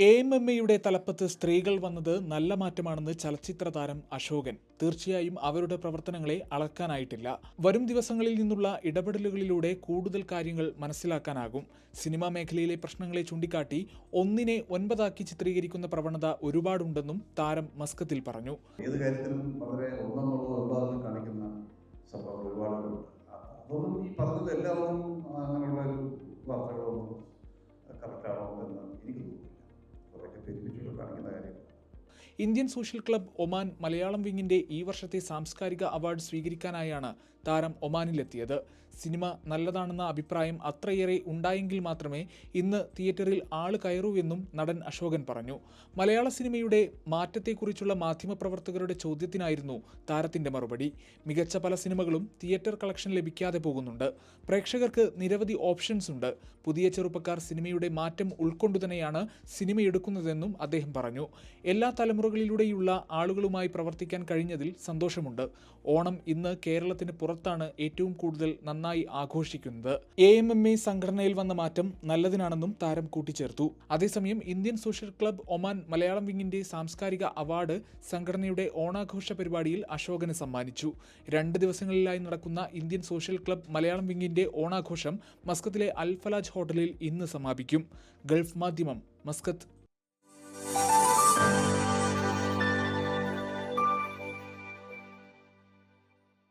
A M M എയുടെ തലപ്പത്ത് സ്ത്രീകൾ വന്നത് നല്ല മാറ്റമാണെന്ന് ചലച്ചിത്ര താരം അശോകൻ. തീർച്ചയായും അവരുടെ പ്രവർത്തനങ്ങളെ അളക്കാനായിട്ടില്ല. വരും ദിവസങ്ങളിൽ നിന്നുള്ള ഇടപെടലുകളിലൂടെ കൂടുതൽ കാര്യങ്ങൾ മനസ്സിലാക്കാനാകും. സിനിമാ മേഖലയിലെ പ്രശ്നങ്ങളെ ചൂണ്ടിക്കാട്ടി ഒന്നിനെ ഒൻപതാക്കി ചിത്രീകരിക്കുന്ന പ്രവണത ഒരുപാടുണ്ടെന്നും താരം മസ്കത്തിൽ പറഞ്ഞു. ഏത് കാര്യത്തിലും വളരെ കാണിക്കുന്ന ഈ പറഞ്ഞതെല്ലാം ഒരു Indian social club Oman Malayalam വിങ്ങിന്റെ ഈ വർഷത്തെ സാംസ്കാരിക അവാർഡ് സ്വീകരിക്കാനായാണ് താരം ഒമാനിലെത്തിയത്. സിനിമ നല്ലതാണെന്ന അഭിപ്രായം അത്രയേറെ ഉണ്ടായെങ്കിൽ മാത്രമേ ഇന്ന് തിയേറ്ററിൽ ആൾ കയറൂ എന്നും നടൻ അശോകൻ പറഞ്ഞു. മലയാള സിനിമയുടെ മാറ്റത്തെക്കുറിച്ചുള്ള മാധ്യമപ്രവർത്തകരുടെ ചോദ്യത്തിനായിരുന്നു താരത്തിന്റെ മറുപടി. മികച്ച പല സിനിമകളും തിയേറ്റർ കളക്ഷൻ ലഭിക്കാതെ പോകുന്നുണ്ട്. പ്രേക്ഷകർക്ക് നിരവധി ഓപ്ഷൻസ് ഉണ്ട്. പുതിയ ചെറുപ്പക്കാർ സിനിമയുടെ മാറ്റം ഉൾക്കൊണ്ടുതന്നെയാണ് സിനിമ എടുക്കുന്നതെന്നും അദ്ദേഹം പറഞ്ഞു. എല്ലാ തലമുറകളിലൂടെയുള്ള ആളുകളുമായി പ്രവർത്തിക്കാൻ കഴിഞ്ഞതിൽ സന്തോഷമുണ്ട്. ഓണം ഇന്ന് കേരളത്തിന് പുറത്താണ് ഏറ്റവും കൂടുതൽ നന്നായി ആഘോഷിക്കുന്നത്. എ എം എം എ സംഘടനയിൽ വന്ന മാറ്റം നല്ലതിനാണെന്നും താരം കൂട്ടിച്ചേർത്തു. അതേസമയം Indian social club Oman Malayalam വിങ്ങിന്റെ സാംസ്കാരിക അവാർഡ് സംഘടനയുടെ ഓണാഘോഷ പരിപാടിയിൽ അശോകന് സമ്മാനിച്ചു. രണ്ട് ദിവസങ്ങളിലായി നടക്കുന്ന ഇന്ത്യൻ സോഷ്യൽ ക്ലബ് മലയാളം വിങ്ങിന്റെ ഓണാഘോഷം മസ്കത്തിലെ അൽഫലാജ് ഹോട്ടലിൽ ഇന്ന് സമാപിക്കും. ഗൾഫ് മാധ്യമം മസ്കത്ത്.